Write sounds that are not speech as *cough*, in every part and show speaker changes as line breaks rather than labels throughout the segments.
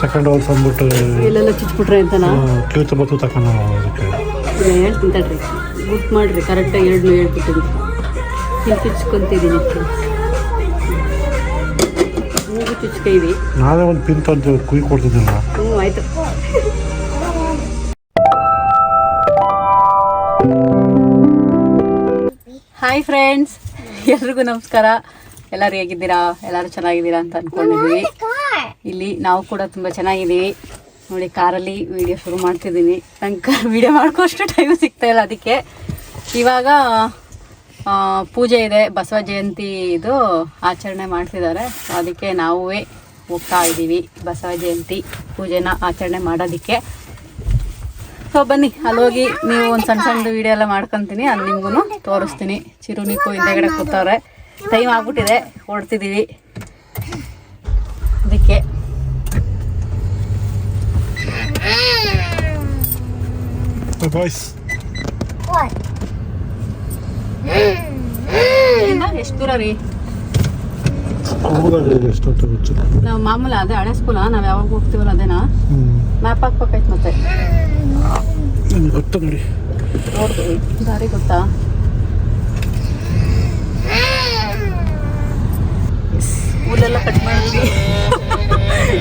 Second halls ಅಂದ್ಬಿಟ್ಟು
ಎಲ್ಲೆಲ್ಲ ಚುಚ್ಬಿಟ್ರೆ ಅಂತನಾ?
ಕ್ಯೂ ತುಂಬ ತಗೊಂಡು ಅದಕ್ಕೆ.
ಹೇಳ್ತೀನಿ ತಡ್ರಿ. ಬುಕ್ ಮಾಡಿರಿ ಕರೆಕ್ಟಾಗಿ ಎರಡು ಹೇಳ್ಬಿಟ್ಟು ಇಲ್ಲಿ ಚುಚ್ಕೊಂತಿದ್ದೀನಿ ಮೂಗು ಚುಚ್ಕೈವಿ
ನಾನೇ ಒಂದು ಪಿನ್ ತಂದು ಕುಯ್ ಕೊಡ್ತಿದ್ದಿಲ್ಲ
ಹ್ಞೂ ಆಯಿತು. ಹಾಯ್ ಫ್ರೆಂಡ್ಸ್ ಎಲ್ರಿಗೂ ನಮಸ್ಕಾರ. ಎಲ್ಲರೂ ಹೇಗಿದ್ದೀರಾ? ಎಲ್ಲರೂ ಚೆನ್ನಾಗಿದ್ದೀರಾ ಅಂತ ಅಂದ್ಕೊಂಡಿದ್ದೀವಿ ಇಲ್ಲಿ ನಾವು ಕೂಡ ತುಂಬ ಚೆನ್ನಾಗಿದ್ದೀವಿ. ನೋಡಿ, ಕಾರಲ್ಲಿ ವಿಡಿಯೋ ಶುರು ಮಾಡ್ತಿದ್ದೀನಿ. ನಂಗೆ ವಿಡಿಯೋ *laughs* ಮಾಡ್ಕೋಷ್ಟು ಟೈಮ್ ಸಿಗ್ತಾ ಇಲ್ಲ ಅದಕ್ಕೆ. ಇವಾಗ ಪೂಜೆ ಇದೆ, ಬಸವ ಜಯಂತಿ ಇದು ಆಚರಣೆ ಮಾಡ್ತಿದ್ದಾರೆ. ಅದಕ್ಕೆ ನಾವೇ ಹೋಗ್ತಾ ಇದ್ದೀವಿ. ಬಸವ ಜಯಂತಿ ಪೂಜೆನ ಆಚರಣೆ ಮಾಡೋದಕ್ಕೆ. ಸೊ, ಬನ್ನಿ, ಅಲ್ಲಿ ಹೋಗಿ ನೀವು ಒಂದು ಸಣ್ಣ ಸಣ್ಣ ವಿಡಿಯೋ ಎಲ್ಲ ಮಾಡ್ಕೊತೀನಿ. ಅಲ್ಲಿ ನಿಮಗೂ ತೋರಿಸ್ತೀನಿ. ಚಿರುನಿಕ್ಕು ಹಿಂದೆಗಡೆ ಕೂತವ್ರೆ. ಟೈಮ್ ಆಗ್ಬಿಟ್ಟಿದೆ ಹೊಡ್ತಿದ್ದೀವಿ ಅದಕ್ಕೆ
ಬಾಯ್ಸ್
ಎಷ್ಟು ದೂರ ರೀ ನಾವು ಮಾಮೂಲ ಅದೇ ಹಳೆ ಸ್ಕೂಲ ನಾವು ಯಾವಾಗ ಹೋಗ್ತೀವಲ್ಲ ಅದೇನಾ? ಮ್ಯಾಪ್ ಹಾಕ್ಬೇಕಾಯ್ತು ಮತ್ತೆ.
ಗೊತ್ತು ನೋಡಿ.
ದಾರಿ ಗೊತ್ತಾ? ಊರೆಲ್ಲ ಕಟ್ ಮಾಡಿದ್ವಿ.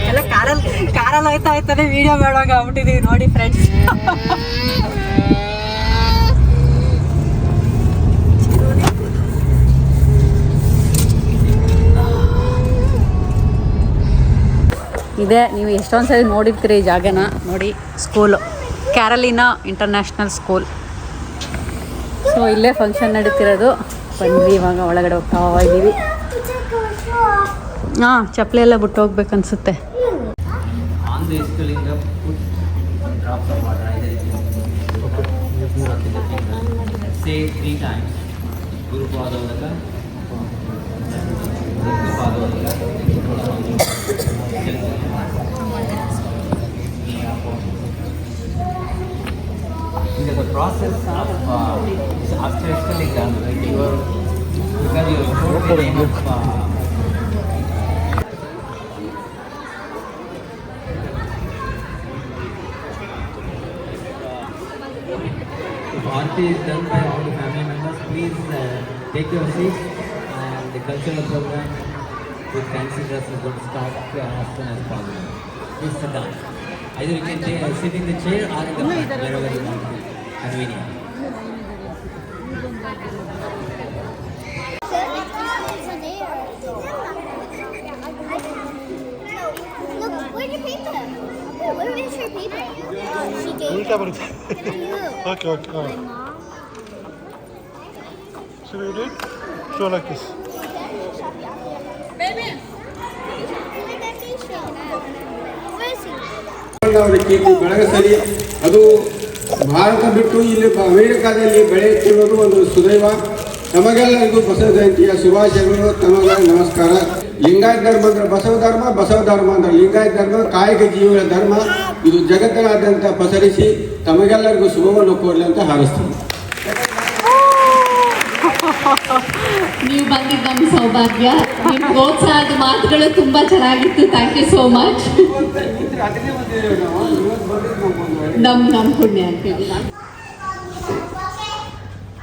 ಎಲ್ಲ ಕಾರಲ್ಲಿ ಕಾರಲ್ಲಿ ಹೋಯ್ತಾ ಆಯ್ತದೆ ವಿಡಿಯೋ ಮಾಡುವಾಗ ಆಗ್ಬಿಟ್ಟಿದೀವಿ ನೋಡಿ ಫ್ರೆಂಡ್ಸ್ ಇದೆ, ನೀವು ಎಷ್ಟೊಂದು ಸರಿ ನೋಡಿರ್ತೀರಿ ಈ ಜಾಗನ? ನೋಡಿ school Carolina international school so ಇಲ್ಲೇ ಫಂಕ್ಷನ್ ನಡೀತಿರೋದು. ಬಂದ್ವಿ ಇವಾಗ ಒಳಗಡೆ ಹೋಗ್ತಾ ಇದ್ದೀವಿ ಹಾಂ ಚಪ್ಪಲಿ ಎಲ್ಲ ಬಿಟ್ಟು ಹೋಗ್ಬೇಕು ಅನ್ಸುತ್ತೆ
on the Iskalinga, put drops of water either it is onto the finger. Say three times. Guru Padavaka. Guru Padavaka. The process of uh, is after Iskalinga, like you are because you are the name of uh, party is done by all the family members. Please uh, take your seats. And the cultural program with fancy dress is going to start uh, as soon as possible. Please sit down. Either you can take, uh, sit in the chair or in the front, wherever you want to. Convenient.
Look, oh, where is your paper? She gave it.
okay,
okay. That facial?
kes. ಸರಿ ಅದು ಭಾರತ ಬಿಟ್ಟು ಇಲ್ಲಿ ಅಮೆರಿಕಾದಲ್ಲಿ ಬೆಳೆಯುತ್ತಿರುವುದು ಒಂದು ಸುದೈವ ತಮಗೆಲ್ಲರಿಗೂ ಬಸವ ಜಯಂತಿಯ ಶುಭಾಶಯಗಳು ತಮಗೆ ನಮಸ್ಕಾರ ಲಿಂಗಾಯತ ಧರ್ಮ ಅಂದ್ರೆ ಬಸವ ಧರ್ಮ ಬಸವ ಧರ್ಮ ಅಂದ್ರೆ ಲಿಂಗಾಯತ ಧರ್ಮ, ಕಾಯಕ ಜೀವಿಗಳ ಧರ್ಮ ಇದು ಜಗತ್ತಿನಾದ್ಯಂತ ಪಸರಿಸಿ ತಮಗೆಲ್ಲರಿಗೂ ಶುಭವನ್ನು ಕೋರಲಿ ಅಂತ ಹಾರೈಸ್ತೀನಿ
ನೀವು ಬಂದಿದ್ದ ನಮ್ಮ ಸೌಭಾಗ್ಯ. ನಿಮ್ಮ ಪ್ರೋತ್ಸಾಹದ ಮಾತುಗಳು ತುಂಬಾ ಚೆನ್ನಾಗಿತ್ತು. ಥ್ಯಾಂಕ್ ಯು ಸೋ ಮಚ್ ನಮ್ ನಮ್ ಪುಣ್ಯ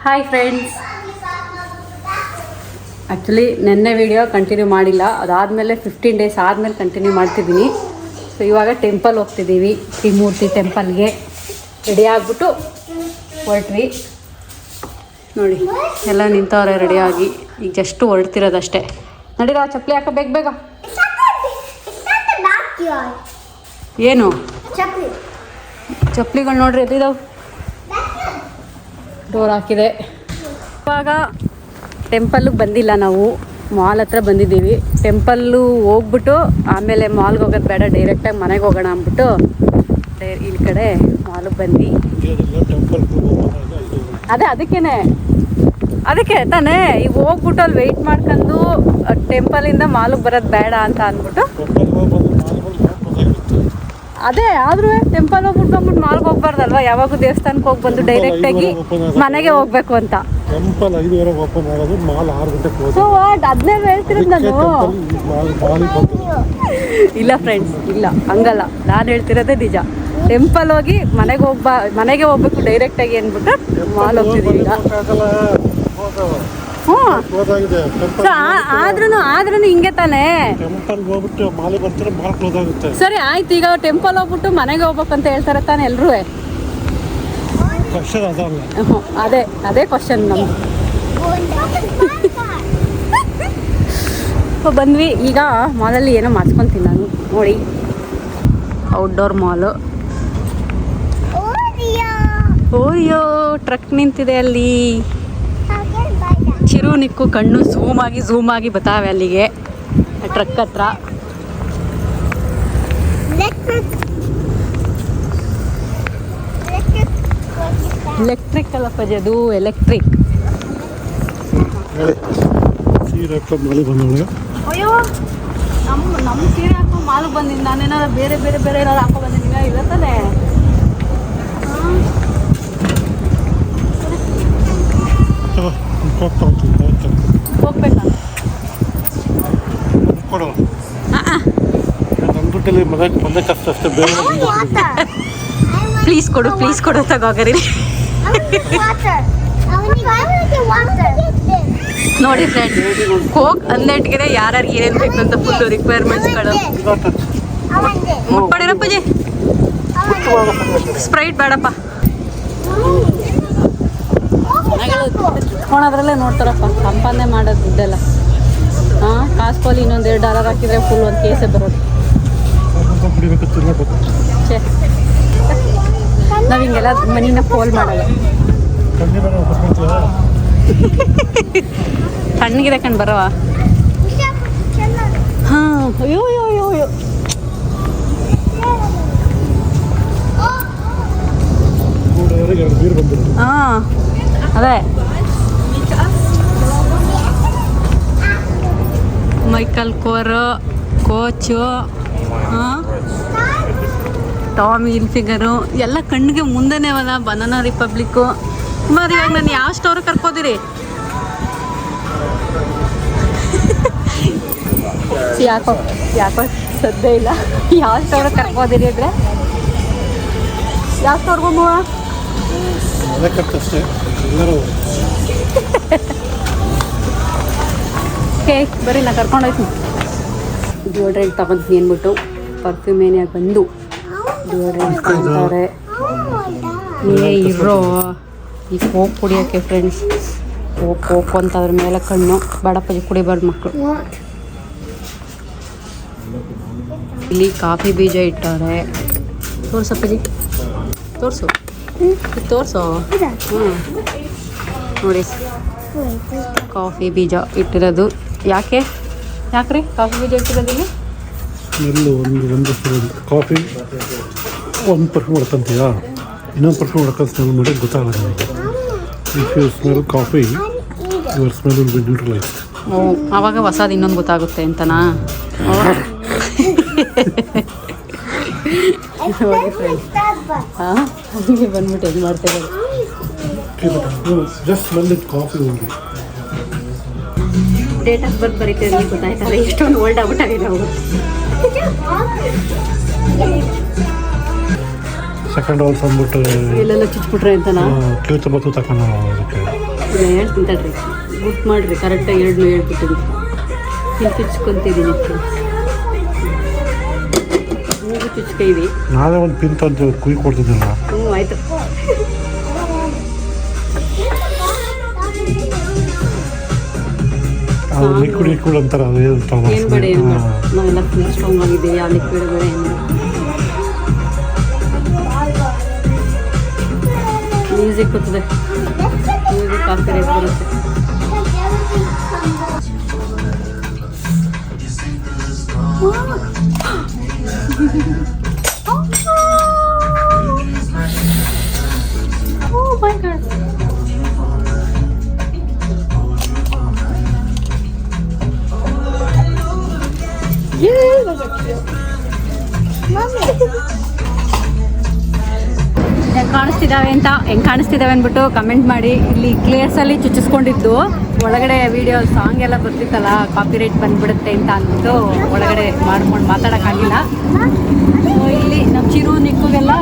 ಹಾಯ್ ಫ್ರೆಂಡ್ಸ್ ಆ್ಯಕ್ಚುಲಿ ನೆನ್ನೆ ವಿಡಿಯೋ ಕಂಟಿನ್ಯೂ ಮಾಡಿಲ್ಲ. ಅದಾದಮೇಲೆ ಫಿಫ್ಟೀನ್ ಡೇಸ್ ಆದಮೇಲೆ ಕಂಟಿನ್ಯೂ ಮಾಡ್ತಿದ್ದೀನಿ. ಸೊ ಇವಾಗ ಟೆಂಪಲ್ ಹೋಗ್ತಿದ್ದೀವಿ. ತ್ರಿಮೂರ್ತಿ ಟೆಂಪಲ್ಗೆ ರೆಡಿ ಆಗಿಬಿಟ್ಟು ಹೊರಟ್ವಿ. ನೋಡಿ ಎಲ್ಲ ನಿಂತವ್ರೆ ರೆಡಿಯಾಗಿ ಈಗ ಜಸ್ಟ್ ಹೊರಡ್ತಿರೋದಷ್ಟೇ. ನಡೀರ ಚಪ್ಪಲಿ ಹಾಕ ಬೇಗ ಬೇಗ. ಏನು?
ಚಪ್ಲಿಗಳು
ಚಪ್ಪಲಿಗಳು ನೋಡ್ರಿ ಎಲ್ಲಿದಾವೆ? ಡೋರ್ ಹಾಕಿದೆ. ಇವಾಗ ಟೆಂಪಲ್ಗೆ ಬಂದಿಲ್ಲ ನಾವು. ಮಾಲ್ ಹತ್ರ ಬಂದಿದ್ದೀವಿ. ಟೆಂಪಲ್ಲು ಹೋಗ್ಬಿಟ್ಟು ಆಮೇಲೆ ಮಾಲ್ಗೆ ಹೋಗೋದು ಬೇಡ ಡೈರೆಕ್ಟಾಗಿ ಮನೆಗೆ ಹೋಗೋಣ ಅಂದ್ಬಿಟ್ಟು ಈ ಕಡೆ ಮಾಲಿಗೆ
ಬಂದು
ಅದೇ ಅದಕ್ಕೇನೆ. ಅದಕ್ಕೆ ತಾನೇ ಈಗ ಹೋಗ್ಬಿಟ್ಟು ಅಲ್ಲಿ ವೆಯ್ಟ್ ಮಾಡ್ಕೊಂಡು ಟೆಂಪಲಿಂದ ಮಾಲ್ಗೆ ಬರೋದು ಬೇಡ ಅಂತ ಅಂದ್ಬಿಟ್ಟು. ಅದೇ ಆದ್ರೂ ಟೆಂಪಲ್ ಹೋಗ್ಬಿಟ್ಟು ಬಂದ್ಬಿಟ್ಟು ಮಾಲ್ಗೆ ಹೋಗ್ಬಾರ್ದಲ್ವಾ? ಯಾವಾಗೂ ದೇವಸ್ಥಾನಕ್ಕೆ ಹೋಗಿ ಬಂದು ಡೈರೆಕ್ಟ್ ಆಗಿ ಮನೆಗೆ ಹೋಗ್ಬೇಕು ಅಂತ.
ಟೆಂಪಲ್ ಐದುವರೆಗೆ ಓಪನ್ ಆಗೋದು ಮಾಲ್ ಆರು ಗಂಟೆಗೆ
ಸೊ ಅದನ್ನೇ ಹೇಳ್ತಿರೋದು ನಾನು. ಇಲ್ಲ ಫ್ರೆಂಡ್ಸ್ ಇಲ್ಲ ಹಂಗಲ್ಲ. ನಾನು ಹೇಳ್ತಿರೋದೇ ನಿಜ. ಟೆಂಪಲ್ ಹೋಗಿ ಮನೆಗೆ ಹೋಗ್ಬಾ ಮನೆಗೆ ಹೋಗ್ಬೇಕು ಡೈರೆಕ್ಟ್ ಆಗಿ ಅಂದ್ಬಿಟ್ಟು ಮಾಲ್ ಹೋಗ್ತಿದ್ದೀವಿ ಈಗ. ಹ್ಞೂ. ಸೊ ಆದ್ರೂ ಆದ್ರೂ ಹಿಂಗೆ ತಾನೇ.
ಟೆಂಪಲ್ ಹೋಗ್ಬಿಟ್ಟು ಮಾಲಿಗೆ ಬರ್ತಾರೆ ಮಾಲ್ ಕ್ಲೋಸ್ ಆಗುತ್ತೆ.
ಸರಿ ಆಯ್ತು ಈಗ ಟೆಂಪಲ್ ಹೋಗ್ಬಿಟ್ಟು ಮನೆಗೆ ಹೋಗ್ಬೇಕಂತ ಅಂತ ಹೇಳ್ತಾರೆ ತಾನೆ ಎಲ್ಲರೂ
ಕ್ವಶನ್ ಅದಲ್ಲ
ಅದೇ ಅದೇ ಕ್ವಶನ್ ನಮ್ದು. ಬಂದ್ವಿ. ಈಗ ಮಾಲಲ್ಲಿ ಏನೋ ಮಾಡ್ಸ್ಕೊಂತೀನಿ ನಾನು ನೋಡಿ. ಔಟ್ಡೋರ್ ಮಾಲು ಓರಿಯೋ ಟ್ರಕ್ ನಿಂತಿದೆ ಅಲ್ಲಿ. ಚಿರು ನಿಕ್ಕು ಕಣ್ಣು ಝೂಮ್ ಆಗಿ ಝೂಮ್ ಆಗಿ ಬತಾವೆ ಅಲ್ಲಿಗೆ. ಟ್ರಕ್ ಹತ್ರ. ಎಲೆಕ್ಟ್ರಿಕ್ ಅಲ್ಲಪ್ಪ ಅದು ಎಲೆಕ್ಟ್ರಿಕ್ ಅಯ್ಯೋ ನಮ್ಮ ನಮ್ಮ ಸೀರೆ ಹಾಕೋ ಮಾಲು ಬಂದಿದ್ದು ನಾನೇನಾದ್ರು ಬೇರೆ ಬೇರೆ ಬೇರೆ ಏನಾದ್ರು ಹಾಕೋ ಬಂದಿದ್ದೀನಿ? ಇಲ್ಲ ತಾನೆ ಹೋಗ್ಬೇಕಾ ಪ್ಲೀಸ್ ಕೊಡು. ಪ್ಲೀಸ್ ಕೊಡು ತಗೋಗರಿ ನೋಡಿ ಫ್ರೆಂಡ್ ಕೋಕ್ ಹನ್ನೆರಟಿಗೆ ಯಾರ್ಯಾರು ಏನೇನು ಬೇಕು ಅಂತ ಫುಲ್ ರಿಕ್ವೈರ್ಮೆಂಟ್ಸ್ಗಳು ಮುಟ್ಕೊಡಿರ ಪೂಜೆ ಸ್ಪ್ರೈಟ್ ಬೇಡಪ್ಪ. ಅದರಲ್ಲೇ ನೋಡ್ತಾರಪ್ಪ. ಸಂಪಾದನೆ ಮಾಡೋದು ಹಾಂ, ಕಾಸು ಕೋಲಿ ಇನ್ನೊಂದು ಎರಡು ಡಾಲರ್ ಹಾಕಿದರೆ ಫುಲ್ ಒಂದು ಕೇಸೇ ಬರೋದು. ಛೇ. ನಾವು ಹಿಂಗೆಲ್ಲ ಮನಿನ ಪೋಲ್ ಮಾಡಲ್ಲ ಹಣ್ಣಿಗಿದೆ ಕಣ್ ಬರವ. ಹಾಂ, ಅಯ್ಯೋ ಅಯ್ಯೋ ಅಯ್ಯೋ ಅಯ್ಯೋ. ಹಾಂ, ಅದೇ. ಮೈಕಲ್ ಕೋರು ಕೋಚು ಟಾಮಿ ಇಲ್ಫಿಗರು ಎಲ್ಲ ಕಣ್ಣಿಗೆ ಮುಂದೆನೇ ಅವಲ್ಲ ಬನಾನಾ ರಿಪಬ್ಲಿಕ್ಕು ಮರಿ ಇವಾಗ ನಾನು ಯಾವ ಸ್ಟೋರ್ ಕರ್ಕೋದಿರಿ? ಯಾಕೋ ಯಾಕೋ ಸದ್ಯ ಇಲ್ಲ. ಯಾವ ಸ್ಟೋರ್ ಕರ್ಕೋದಿರಿ ಅಂದರೆ? ಯಾವ ಸ್ಟೋರ್ಗೆ ಹೋಗುವ?
ಎಲ್ಲರೂ *laughs*
ಓಕೆ ಬರ್ರಿ ನಾ ಕರ್ಕೊಂಡು ಹೋಯ್ತೀನಿ ಡಿಯೋಡ್ರೆಂಟ್ ತಗೊಂತೀನಿ ಅಂದ್ಬಿಟ್ಟು ಪರ್ಫ್ಯೂಮ್ ಏನಿಯಾಗಿ ಬಂದು. ಡಿಯೋಡ್ರೆಂಟ್ ತಗೊಂತಾರೆ ಏ ಇರೋ ಈ ಕೋಕ್ ಕುಡಿಯೋಕ್ಕೆ ಫ್ರೆಂಡ್ಸ್ ಕೋಕ್ ಕೋಕ್ ಅಂತ ಅದ್ರ ಮೇಲೆ ಕಣ್ಣು. ಬೇಡಪ್ಪ ಕುಡಿಬಾರ್ದು ಮಕ್ಕಳು ಇಲ್ಲಿ ಕಾಫಿ ಬೀಜ ಇಟ್ಟವ್ರೆ. ತೋರ್ಸಪ್ಪಾಜಿ ತೋರಿಸು. ತೋರಿಸು. ಹ್ಞೂ ನೋಡಿ ಕಾಫಿ ಬೀಜ ಇಟ್ಟಿರೋದು. ಯಾಕೆ? ಯಾಕ್ರಿ? ಕಾಫಿ ಬೀಜ ಇಟ್ಟಿರೋದಿಲ್ಲಿ
ಎಲ್ಲೂ ಒಂದು ಒಂದು ಕಾಫಿ. ಒಂದು ಪರ್ಫ್ಯೂಮ್ ಹೊಡ್ಕೊಂತೀಯಾ? ಇನ್ನೊಂದು ಪರ್ಫ್ಯೂಮ್ ಹೊಡ್ಕೊಂಡು ಸ್ಮೆಲ್ ಮಾಡಿ ಗೊತ್ತಾಗಲ್ಲ if you smell coffee your smell will be neutralise
ಓ ಆವಾಗ ಹೊಸದು ಇನ್ನೊಂದು ಗೊತ್ತಾಗುತ್ತೆ ಅಂತನಾ? ಹಾಂ ಹಂಗೆ ಬಂದ್ಬಿಟ್ಟು ಹೆಂಗೆ ಮಾಡ್ತಾ
ಇದ್ದಾರೆ just smell it coffee
date of birth ನಿಮ್ಗೆ ಗೊತ್ತಾಯ್ತಲ್ಲ ಎಷ್ಟೊಂದು ಓಲ್ಡ್ ಆಗ್ಬಿಟ್ಟಾಗಿದೆ ನಾವು.
ಸೆಕೆಂಡ್ ಆಲ್ಸ್ ಅಂದ್ಬಿಟ್ಟು
ಎಲ್ಲೆಲ್ಲ ಚುಚ್ಬಿಟ್ರೆ ಅಂತನಾ?
ಕ್ಯೂ ತುಂಬ ತಕೊಂಡು ಅದಕ್ಕೆ.
ಇಲ್ಲ ಹೇಳ್ತೀನಿ ತಡ್ರಿ ಬುಕ್ ಮಾಡಿರಿ ಕರೆಕ್ಟಾಗಿ ಎರಡು ಹೇಳ್ಬಿಟ್ಟು. ಇಲ್ಲಿ ಚುಚ್ಕೊಂತಿದ್ದೀನಿ ಮೂಗು ಚುಚ್ಕೈವಿ
ನಾವೇ ಒಂದು ಪಿನ್ ತಂದು ಕುಯ್ ಕೊಡ್ತಿದ್ದಿಲ್ಲ
ಹ್ಞೂ ಆಯಿತು.
ಲಿಕ್ವಿಡ್ ಲಿಕ್ವಿಡ್ ಅಂತಾರೆ ಅದು ಏನು
ಏನು ಬೇಡ ಏನು ಬೇಡ. ನಾವೆಲ್ಲ ಫುಲ್ ಸ್ಟ್ರಾಂಗ್ ಆಗಿದ್ದೀವಿ ಆ ಲಿಕ್ವಿಡ್ ಬೇಡ ಏನು ಮ್ಯೂಸಿಕ್ ಗೊತ್ತದೆ ಮ್ಯೂಸಿಕ್ ಕಾಫಿ ರೇಟ್ ಬರುತ್ತೆ. Oh *laughs*
Mommy.
ಕಾಣಿಸ್ತಿದ್ದಾವೆ ಅಂತ ಹೆಂಗೆ ಕಾಣಿಸ್ತಿದ್ದಾವೆ ಅಂದ್ಬಿಟ್ಟು ಕಮೆಂಟ್ ಮಾಡಿ. ಇಲ್ಲಿ ಕ್ಲಿಯರ್ಸಲ್ಲಿ ಚುಚ್ಚಿಸ್ಕೊಂಡಿದ್ದು. ಒಳಗಡೆ ವಿಡಿಯೋ ಸಾಂಗ್ ಎಲ್ಲ ಬರ್ತಿತ್ತಲ್ಲ ಕಾಪಿರೈಟ್ ಬಂದ್ಬಿಡುತ್ತೆ ಅಂತ ಅಂದ್ಬಿಟ್ಟು ಒಳಗಡೆ ಮಾಡ್ಕೊಂಡು ಮಾತಾಡೋಕ್ಕಾಗಿಲ್ಲ. ಇಲ್ಲಿ ನಮ್ಮ ಚಿರು, ನಿಕ್ಕುಗೆಲ್ಲ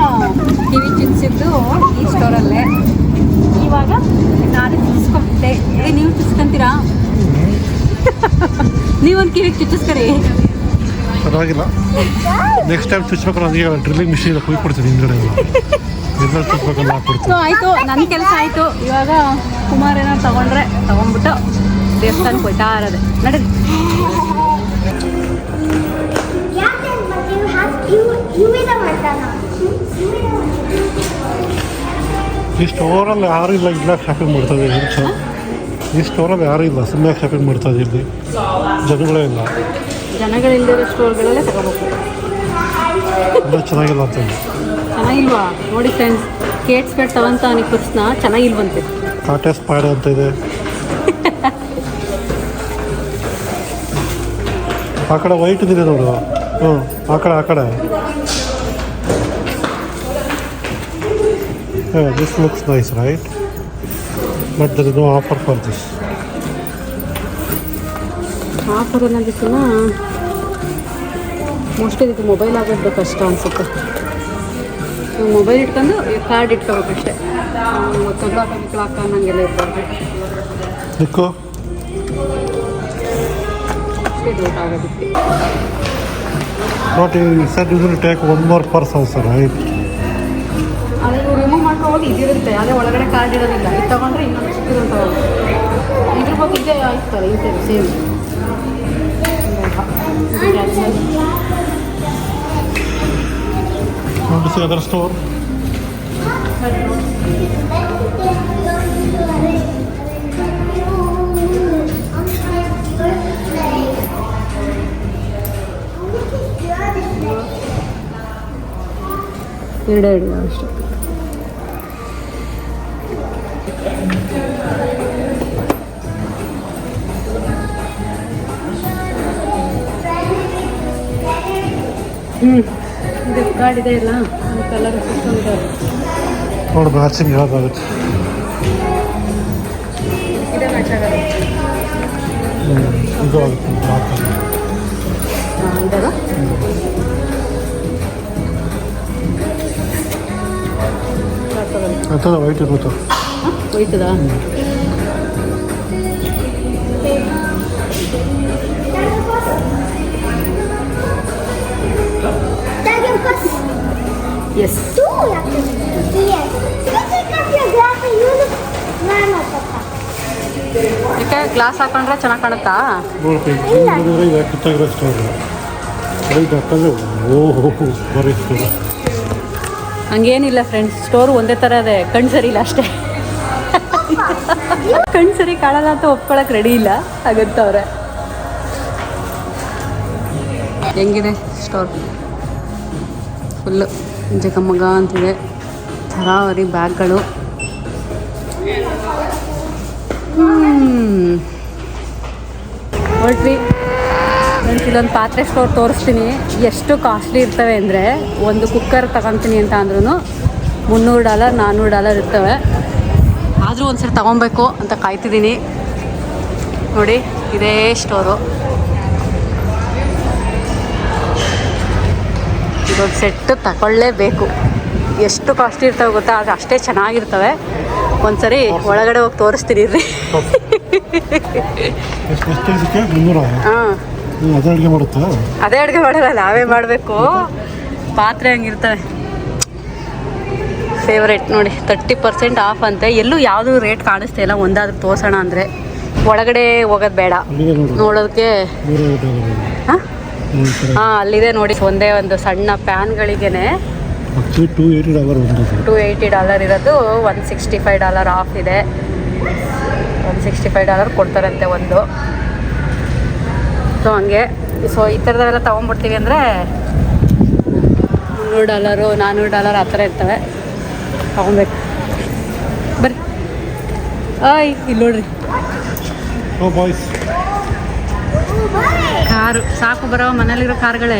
ಕಿವಿ ಚುಚ್ಚಿದ್ದು ಈ ಸ್ಟೋರಲ್ಲೇ ಇವಾಗ ನಾನು ಚುಚ್ಚಿಸ್ಕೊಂಡೆ ಏ, ನೀವು ಚುಚ್ಕೊಂತೀರಾ? *laughs* ನೀವೊಂದು ಕಿವಿಗೆ ಚುಚ್ಚಿಸ್ಕರಿ.
ಪರವಾಗಿಲ್ಲ. ನೆಕ್ಸ್ಟ್ ಟೈಮ್ ಚುಚ್ಬೇಕು ನನಗೆ ಡ್ರಿಲ್ಲಿಂಗ್ ಮಿಷಿನ್ ಕೊಡ್ತೀನಿ ಹಿಂದ್ಗಡೆ. ಎಲ್ಲ ಚುಚ್ಬೇಕಲ್ಲ
ಸೊ
ಹಾಕ್ಬಿಡ್ತೀನಿ
ಆಯಿತು. ನನ್ನ ಕೆಲಸ ಆಯಿತು. ಇವಾಗ ಕುಮಾರ್ ಏನಾರು ತಗೊಂಡ್ರೆ ತಗೊಂಡ್ಬಿಟ್ಟು ದೇವಸ್ಥಾನಕ್ಕೆ ಹೋಯ್ತಾ ಇರೋದೆ. ನಡೀರಿ.
ಈ ಸ್ಟೋರಲ್ಲಿ ಯಾರು ಇಲ್ಲ ಇಲ್ಲ ಶಾಪಿಂಗ್ ಮಾಡ್ತದೆ ಸರ್ ಈ ಸ್ಟೋರಲ್ಲಿ ಯಾರು ಇಲ್ಲ ಸುಮ್ಮನೆ ಶಾಪಿಂಗ್ ಮಾಡ್ತದೆ ಇಲ್ಲಿ ಜನಗಳೇ ಇಲ್ಲ.
ಜನಗಳಿಲ್ದಿರೋ ಸ್ಟೋರ್ಗಳಲ್ಲೇ ತಗೋಬೇಕು.
ಚೆನ್ನಾಗಿಲ್ಲ ಅಂತ
ಚೆನ್ನಾಗಿಲ್ವಾ? ನೋಡಿ ಫ್ರೆಂಡ್ಸ್ ಕೇಟ್ಸ್ ಬೆಟ್ ತಗೊಂತ ನಿಕ್ಕರ್ಸ್ನ ಚೆನ್ನಾಗಿಲ್ವಂತೆ.
ಕಾಟೇಸ್ ಪಾಡೆ ಅಂತ ಇದೆ. ಆ ಕಡೆ ವೈಟ್ ಇದೆ ನೋಡು. ಹ್ಞೂ ಆ ಕಡೆ ಆ ಕಡೆ. This looks nice right but there is no offer for this
offer ಅನ್ನೋದಕ್ಕಿಂತ ಮೋಸ್ಟ್ಲಿ ಇದಕ್ಕೆ ಮೊಬೈಲ್ ಆಗೋದು ಕಷ್ಟ ಅನಿಸುತ್ತೆ. ಮೊಬೈಲ್ ಇಟ್ಕೊಂಡು ಕಾರ್ಡ್ ಇಟ್ಕೋಬೇಕಷ್ಟೇ ತೊಂದರೆ ಹಾಕೋಕ್ಲಾಕ ಅನ್ನಂಗೆಲ್ಲ ಇರ್ಬಾರ್ದು ರಿಮೂವ್ ಮಾಡ್ಕೊಂಡು ಇದಿರುತ್ತೆ ಅದೇ ಒಳಗಡೆ ಕಾರ್ಡ್ ಇರೋದಿಲ್ಲ. ಇದು ತಗೊಂಡ್ರೆ ಇನ್ನೊಂದು ಚಿಕ್ಕದೊಂದು ತಗೋಬೇಕು ಇದ್ರ ಬಗ್ಗೆ ಇದೇ ಆಯ್ತಲ್ಲ ಇದೆ same
Want to see other store?
ಎರಡೇ ಎರಡು ಅಷ್ಟೇ ಇದು ಕಾರ್ಡ್ ಇದೆ ಇಲ್ಲ ಕಲರ್ ಸಿಸ್ಕೊಂಡಿದ್ದಾರೆ
ನೋಡು ಮ್ಯಾಚಿಂಗ್ ಯಾವ್ದಾಗುತ್ತೆ
ಇದೆ ಮ್ಯಾಚ್ ಆಗೋದು
ಇದು ಆಗುತ್ತೆ black colour.
ಹಾಂ ಇದಾಗ
ಅಂಥದ್ದು ವೈಟ್ ಇರುತ್ತೆ
ಹೋಯ್ತದಾ
Dagger Papa.
ಯಾಕೆ ಗ್ಲಾಸ್ ಹಾಕೊಂಡ್ರೆ ಚೆನ್ನಾಗಿ ಕಾಣುತ್ತಾ? ಹಂಗೇನಿಲ್ಲ ಫ್ರೆಂಡ್ಸ್ ಸ್ಟೋರ್ ಒಂದೇ ಥರ ಅದೇ. ಕಣ್ಣು ಸರಿ ಇಲ್ಲ ಅಷ್ಟೇ. ಕಣ್ಣು ಸರಿ ಕಾಣಲ್ಲ ಅಂತ ಒಪ್ಕೊಳಕ್ ರೆಡಿ ಇಲ್ಲ ಹಾಗಂತವ್ರೆ ಹೆಂಗಿದೆ ಸ್ಟೋರ್ ಫುಲ್ಲು ಜಗಮಗ ಅಂತಿದೆ. ಥರಾವರಿ ಬ್ಯಾಗ್ಗಳು. ಹ್ಮ್. ಹೊರಟ್ವಿ. ಫ್ರೆಂಡ್ಸ್ ಇಲ್ಲೊಂದು ಪಾತ್ರೆ ಸ್ಟೋರ್ ತೋರಿಸ್ತೀನಿ. ಎಷ್ಟು ಕಾಸ್ಟ್ಲಿ ಇರ್ತವೆ ಅಂದರೆ ಒಂದು ಕುಕ್ಕರ್ ತಗೊತೀನಿ ಅಂತ ಅಂದ್ರೂ ಮುನ್ನೂರು ಡಾಲರ್ ನಾನ್ನೂರು ಡಾಲರ್ ಇರ್ತವೆ. ಆದರೂ ಒಂದು ಸರಿ ತಗೊಬೇಕು ಅಂತ ಕಾಯ್ತಿದ್ದೀನಿ. ನೋಡಿ, ಇದೇ ಸ್ಟೋರು ಇದೊಂದು ಸೆಟ್ಟು ತಗೊಳ್ಳೇಬೇಕು. ಎಷ್ಟು ಕಾಸ್ಟ್ ಇರ್ತವೆ ಗೊತ್ತಾ? ಅದು ಅಷ್ಟೇ ಚೆನ್ನಾಗಿರ್ತವೆ. ಒಂದ್ಸರಿ ಒಳಗಡೆ ಹೋಗಿ ತೋರಿಸ್ತೀನಿ ರೀ ಹಾಂ.
ಅದೇ ಅಡುಗೆ
ಮಾಡಲ್ಲ ನಾವೇ ಮಾಡಬೇಕು. ಪಾತ್ರೆ ಹಂಗಿರ್ತವೆ. ಫೇವ್ರೇಟ್ ನೋಡಿ ತರ್ಟಿ ಪರ್ಸೆಂಟ್ ಆಫ್ ಅಂತೆ. ಎಲ್ಲೂ ಯಾವುದು ರೇಟ್ ಕಾಣಿಸ್ತಾ ಇಲ್ಲ. ಒಂದಾದ್ರೂ ತೋರ್ಸೋಣ ಅಂದರೆ. ಒಳಗಡೆ ಹೋಗೋದು ಬೇಡ. ನೋಡೋದಕ್ಕೆ ಹಾಂ? ಹಾಂ ಅಲ್ಲಿದೆ ನೋಡಿ. ಒಂದೇ ಒಂದು ಸಣ್ಣ
pan ಗಳಿಗೆನೆ two eighty dollar
two eighty dollar ಇರೋದು one sixty five dollar off ಇದೆ. ಒನ್ ಸಿಕ್ಸ್ಟಿ ಫೈವ್ ಡಾಲರ್ ಕೊಡ್ತಾರಂತೆ ಒಂದು. ಸೊ ಹಂಗೆ. ಸೊ ಈ ಥರದವೆಲ್ಲ ತೊಗೊಂಡ್ಬಿಡ್ತೀವಿ ಅಂದರೆ ಮುನ್ನೂರು ಡಾಲರು ನಾನ್ನೂರು ಡಾಲರ್ ಆ ಥರ ಇರ್ತವೆ. ತೊಗೊಬೇಕು. ಬರ್ರಿ. ಆಯ್ ಇಲ್ಲಿ ನೋಡ್ರಿ.
ಓ ಬಾಯ್ಸ್
ಕಾರು, ಸಾಕು ಬರೋ ಮನೇಲಿರೋ ಕಾರ್ಗಳೇ.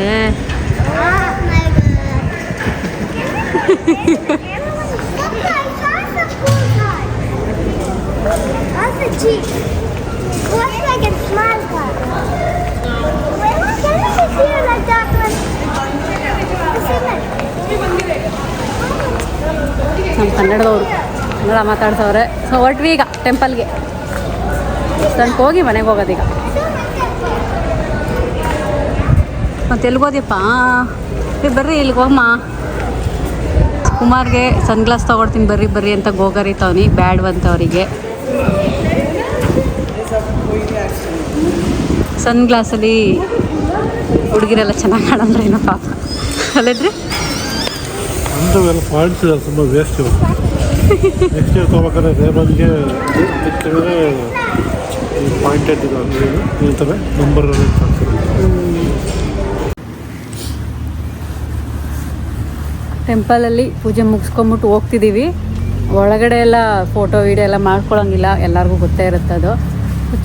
ನಮ್ಮ ಕನ್ನಡದವರು ಕನ್ನಡ ಮಾತಾಡ್ತವ್ರೆ ಸೊ ಹೊರಟ್ರಿ ಈಗ ಟೆಂಪಲ್ಗೆ ಹೋಗಿ ಮನೆಗೆ ಹೋಗೋದೀಗ. ಮತ್ತೆ ಎಲ್ಗೋದ್ಯಪ್ಪ? ಬರ್ರಿ ಇಲ್ಲಿಗೆ ಹೋಗಮ್ಮ ಕುಮಾರ್ಗೆ ಸನ್ಗ್ಲಾಸ್ ತೊಗೊಡ್ತೀನಿ ಬರ್ರಿ ಬರ್ರಿ ಅಂತ ಗೋಗರಿತಾವ್ನಿ ಬ್ಯಾಡ್ವಂತ ಅವರಿಗೆ ಸನ್ಗ್ಲಾಸಲ್ಲಿ ಹುಡುಗಿರೆಲ್ಲ ಚೆನ್ನಾಗಿ ಕಾಣಂದ್ರೆ ಏನೋ ಅಲ್ಲದ್ರಿ
ತುಂಬ ವೇಸ್ಟ್ ನೆಕ್ಸ್ಟ್
ಟೆಂಪಲಲ್ಲಿ ಪೂಜೆ ಮುಗಿಸ್ಕೊಂಬಿಟ್ಟು ಹೋಗ್ತಿದ್ದೀವಿ. ಒಳಗಡೆ ಎಲ್ಲ ಫೋಟೋ, ವೀಡಿಯೋ ಎಲ್ಲ ಮಾಡ್ಕೊಳ್ಳೋಂಗಿಲ್ಲ. ಎಲ್ಲರಿಗೂ ಗೊತ್ತೇ ಇರುತ್ತೆ ಅದು.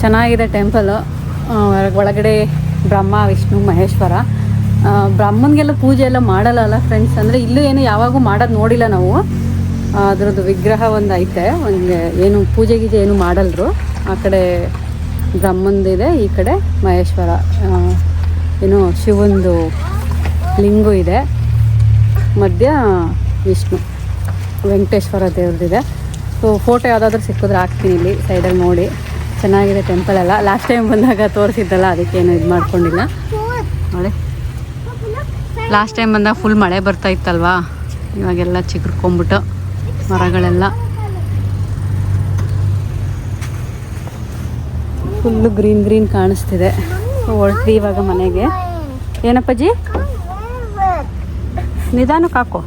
ಚೆನ್ನಾಗಿದೆ ಟೆಂಪಲು. ಒಳಗಡೆ ಬ್ರಹ್ಮ, ವಿಷ್ಣು, ಮಹೇಶ್ವರ. ಬ್ರಹ್ಮನಿಗೆಲ್ಲ ಪೂಜೆ ಎಲ್ಲ ಮಾಡಲ್ಲ ಅಲ್ಲ ಫ್ರೆಂಡ್ಸ್ ಅಂದರೆ ಇಲ್ಲೂ ಏನು ಯಾವಾಗೂ ಮಾಡೋದು ನೋಡಿಲ್ಲ ನಾವು. ಅದ್ರದ್ದು ವಿಗ್ರಹ ಒಂದು ಐತೆ ಒಂದು ಏನು ಪೂಜೆ ಗೀಜೆ ಏನು ಮಾಡಲ್ರು. ಆ ಕಡೆ ಬ್ರಹ್ಮಂದಿದೆ, ಈ ಕಡೆ ಮಹೇಶ್ವರ. ಏನು ಶಿವಂದು ಲಿಂಗು ಇದೆ. ಮಧ್ಯ ವಿಷ್ಣು ವೆಂಕಟೇಶ್ವರ ದೇವ್ರದ್ದಿದೆ ಸೊ ಫೋಟೋ ಯಾವುದಾದ್ರೂ ಸಿಕ್ಕಿದ್ರೆ ಹಾಕ್ತೀನಿ ಇಲ್ಲಿ ಸೈಡಲ್ಲಿ ನೋಡಿ. ಚೆನ್ನಾಗಿದೆ ಟೆಂಪಲ್ ಎಲ್ಲ. ಲಾಸ್ಟ್ ಟೈಮ್ ಬಂದಾಗ ತೋರಿಸಿದ್ದಲ್ಲ, ಅದಕ್ಕೇನು ಇದು ಮಾಡ್ಕೊಂಡಿಲ್ಲ. ನೋಡಿ. ಲಾಸ್ಟ್ ಟೈಮ್ ಬಂದಾಗ ಫುಲ್ ಮಳೆ ಬರ್ತಾ ಇತ್ತಲ್ವಾ? ಇವಾಗೆಲ್ಲ ಚಿಗುರ್ಕೊಂಬಿಟ್ಟು ಮರಗಳೆಲ್ಲ. ಫುಲ್ಲು ಗ್ರೀನ್ ಗ್ರೀನ್ ಕಾಣಿಸ್ತಿದೆ. ಹೊರಟಿ ಇವಾಗ ಮನೆಗೆ. ಏನಪ್ಪಾಜಿ? ನಿಧಾನಕ್ಕೆ ಹಾಕೋ.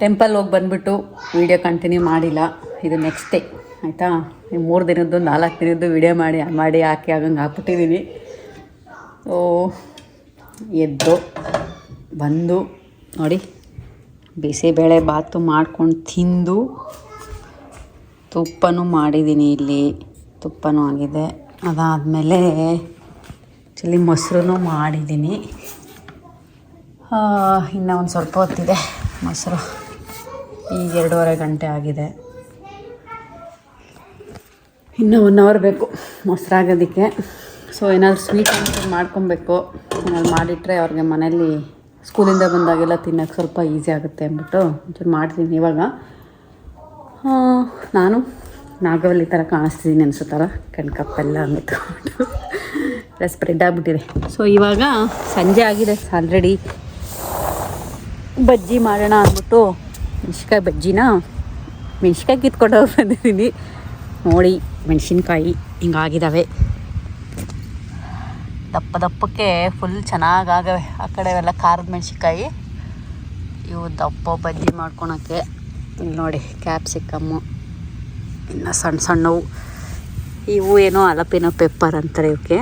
ಟೆಂಪಲ್ ಹೋಗಿ ಬಂದುಬಿಟ್ಟು ವೀಡಿಯೋ ಕಂಟಿನ್ಯೂ ಮಾಡಿಲ್ಲ. ಇದು ನೆಕ್ಸ್ಟ್ ಡೇ ಆಯಿತಾ? ಮೂರು ದಿನದ್ದು, ನಾಲ್ಕು ದಿನದ್ದು ವೀಡಿಯೋ ಮಾಡಿ ಮಾಡಿ ಹಾಕಿ ಆಗಂಗೆ ಹಾಕ್ಬಿಟ್ಟಿದ್ದೀನಿ ಓ ಎದ್ದು, ಬಂದು, ನೋಡಿ, ಬಿಸಿಬೇಳೆ ಬಾತು ಮಾಡ್ಕೊಂಡು ತಿಂದು, ತುಪ್ಪನೂ ಮಾಡಿದ್ದೀನಿ ಇಲ್ಲಿ. ತುಪ್ಪನೂ ಆಗಿದೆ. ಅದಾದಮೇಲೆ ಚಿಲ್ಲಿ ಮೊಸರು ಮಾಡಿದ್ದೀನಿ ಇನ್ನು ಒಂದು ಸ್ವಲ್ಪ ಹೊತ್ತಿದೆ. ಮೊಸರು. ಈಗ ಎರಡೂವರೆ ಗಂಟೆ ಆಗಿದೆ. ಇನ್ನೂ ಒನ್ ಅವರ್ ಬೇಕು ಮೊಸರಾಗೋದಕ್ಕೆ ಸೊ ಏನಾದ್ರು ಸ್ವೀಟ್ ಅಂತ ಮಾಡ್ಕೊಬೇಕು. ಏನಾದ್ರು ಮಾಡಿಟ್ರೆ ಅವ್ರಿಗೆ ಮನೇಲಿ ಸ್ಕೂಲಿಂದ ಬಂದಾಗೆಲ್ಲ ತಿನ್ನೋಕ್ಕೆ ಸ್ವಲ್ಪ ಈಸಿ ಆಗುತ್ತೆ ಅಂದ್ಬಿಟ್ಟು ಒಂಚೂರು ಮಾಡ್ತೀನಿ ಇವಾಗ. ನಾನು ನಾಗವಲ್ಲಿ ಥರ ಕಾಣಿಸ್ತಿದ್ದೀನಿ ಅನ್ಸುತ್ತಲ್ಲ ಕಣ್ಕಪ್ಪೆಲ್ಲ ಮೆತ್ಕೊಂಡು *laughs* ಎಲ್ಲ ಸ್ಪ್ರೆಡ್ ಆಗಿಬಿಟ್ಟಿದೆ. ಸೊ ಇವಾಗ ಸಂಜೆ ಆಗಿದೆ. ಆಲ್ರೆಡಿ ಬಜ್ಜಿ ಮಾಡೋಣ ಅಂದ್ಬಿಟ್ಟು ಮೆಣ್ಸಿನ್ಕಾಯಿ ಬಜ್ಜಿನ ಮೆಣ್ಸಿನ್ಕಾಯಿ ಕಿತ್ಕೊಂಡು ಬಂದಿದ್ದೀನಿ. ನೋಡಿ, ಮೆಣಸಿನ್ಕಾಯಿ ಹಿಂಗಾಗಿದ್ದಾವೆ ದಪ್ಪ ದಪ್ಪಕ್ಕೆ ಫುಲ್ ಚೆನ್ನಾಗಾಗವೆ ಆ ಕಡೆ ಎಲ್ಲ ಖಾರದ ಮೆಣಸಿನ್ಕಾಯಿ. ಇವು ದಪ್ಪ ಬಜ್ಜಿ ಮಾಡ್ಕೊಳಕ್ಕೆ. ಇಲ್ಲಿ ನೋಡಿ ಕ್ಯಾಪ್ಸಿಕಮ್ಮು ಇನ್ನು ಸಣ್ಣ ಸಣ್ಣವು. ಇವು ಏನೋ ಅಲಪಿನೋ ಪೆಪ್ಪರ್ ಅಂತಾರೆ ಇವಕ್ಕೆ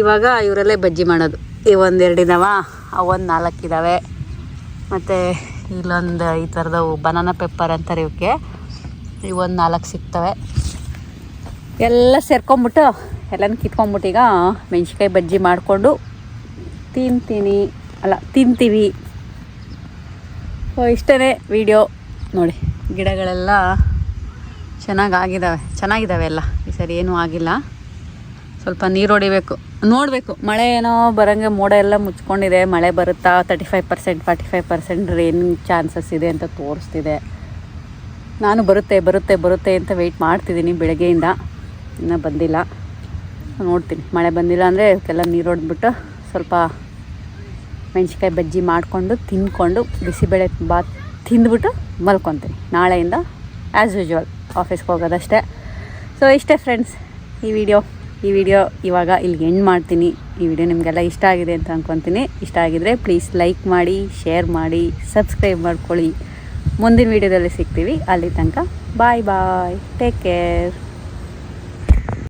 ಇವಾಗ ಇವರಲ್ಲೇ ಬಜ್ಜಿ ಮಾಡೋದು. ಈ ಇದಾವ ಅವೊಂದು ನಾಲ್ಕು ಇದ್ದಾವೆ ಮತ್ತು ಇಲ್ಲೊಂದು ಈ ಥರದವು ಬನಾನಾ ಪೆಪ್ಪರ್ ಅಂತಾರೆ ಇವಕ್ಕೆ ಇವೊಂದು ನಾಲ್ಕು ಸಿಗ್ತವೆ. ಎಲ್ಲ ಸೇರ್ಕೊಂಬಿಟ್ಟು ಎಲ್ಲನೂ ಕಿತ್ಕೊಂಬಿಟ್ಟು ಈಗ ಮೆಣ್ಸಿನ್ಕಾಯಿ ಬಜ್ಜಿ ಮಾಡಿಕೊಂಡು ತಿಂತೀನಿ. ಅಲ್ಲ, ತಿಂತೀವಿ. ಇಷ್ಟೇ ವಿಡಿಯೋ. ನೋಡಿ, ಗಿಡಗಳೆಲ್ಲ ಚೆನ್ನಾಗಿ ಆಗಿದ್ದಾವೆ ಚೆನ್ನಾಗಿದ್ದಾವೆ ಎಲ್ಲ. ಈ ಸರಿ ಏನೂ ಆಗಿಲ್ಲ. ಸ್ವಲ್ಪ ನೀರು ಹೊಡಿಬೇಕು. ನೋಡಬೇಕು, ಮಳೆ ಏನೋ ಬರೋಂಗೆ ಮೋಡ ಎಲ್ಲ ಮುಚ್ಕೊಂಡಿದೆ, ಮಳೆ ಬರುತ್ತಾ? Thirty five percent forty five percent rain chances ಇದೆ ಅಂತ ತೋರಿಸ್ತಿದೆ. ನಾನು ಬರುತ್ತೆ ಬರುತ್ತೆ ಬರುತ್ತೆ ಅಂತ ವೆಯ್ಟ್ ಮಾಡ್ತಿದ್ದೀನಿ ಬೆಳಗ್ಗೆಯಿಂದ. ಇನ್ನೂ ಬಂದಿಲ್ಲ. ನೋಡ್ತೀನಿ, ಮಳೆ ಬಂದಿಲ್ಲ ಅಂದರೆ ಅದಕ್ಕೆಲ್ಲ ನೀರು ಹೊಡೆದ್ಬಿಟ್ಟು ಸ್ವಲ್ಪ ಮೆಣ್ಸಿನ್ಕಾಯಿ ಬಜ್ಜಿ ಮಾಡಿಕೊಂಡು ತಿಂದ್ಕೊಂಡು ಬಿಸಿಬೇಳೆ ಬಾತ್ ತಿಂದ್ಬಿಟ್ಟು ಮಲ್ಕೊತೀನಿ. ನಾಳೆಯಿಂದ ಆ್ಯಸ್ ಯೂಶ್ವಲ್ ಆಫೀಸ್ಗೆ ಹೋಗೋದಷ್ಟೇ. ಸೊ ಇಷ್ಟೇ ಫ್ರೆಂಡ್ಸ್ ಈ ವಿಡಿಯೋ ಈ ವಿಡಿಯೋ ಇವಾಗ ಇಲ್ಲಿಗೆ ಎಂಡ್ ಮಾಡ್ತೀನಿ. ಈ ವಿಡಿಯೋ ನಿಮಗೆಲ್ಲ ಇಷ್ಟ ಆಗಿದೆ ಅಂತ ಅಂದ್ಕೊತೀನಿ ಇಷ್ಟ ಆಗಿದರೆ ಪ್ಲೀಸ್ ಲೈಕ್ ಮಾಡಿ ಶೇರ್ ಮಾಡಿ ಸಬ್ಸ್ಕ್ರೈಬ್ ಮಾಡ್ಕೊಳ್ಳಿ. ಮುಂದಿನ ವಿಡಿಯೋದಲ್ಲಿ ಸಿಗ್ತೀವಿ. ಅಲ್ಲಿ ತನಕ ಬಾಯ್ ಬಾಯ್ ಟೇಕ್ ಕೇರ್